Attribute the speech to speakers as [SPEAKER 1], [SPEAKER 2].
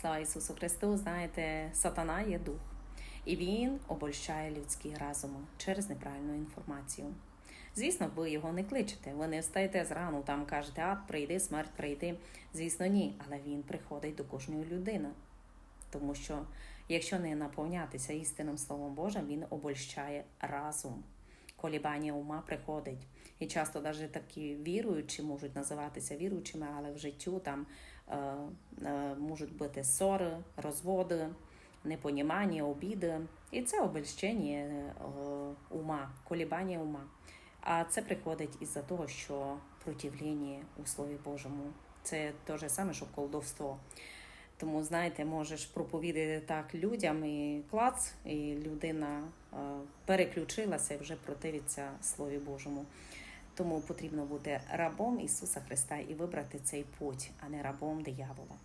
[SPEAKER 1] Слава Ісусу Христу, знаєте, сатана є дух, і він обольщає людські разуми через неправильну інформацію. Звісно, ви його не кличете, ви не встаєте зрану, там кажете, ад прийди, смерть прийди. Звісно, ні, але він приходить до кожної людини. Тому що якщо не наповнятися істинним Словом Божим, він обольщає разум. Колібання ума приходить. І часто навіть такі віруючі можуть називатися віруючими, але в життю там е, е, можуть бути ссори, розводи, непонімання, обіди. І це обольщення е, ума, колібання ума. А це приходить із-за того, що противлення у Слові Божому. Це те ж саме, що колдовство. Тому, знаєте, можеш проповідати так людям і клац, і людина е, переключилася і вже противиться Слові Божому. Тому потрібно бути рабом Ісуса Христа і вибрати цей путь, а не рабом диявола.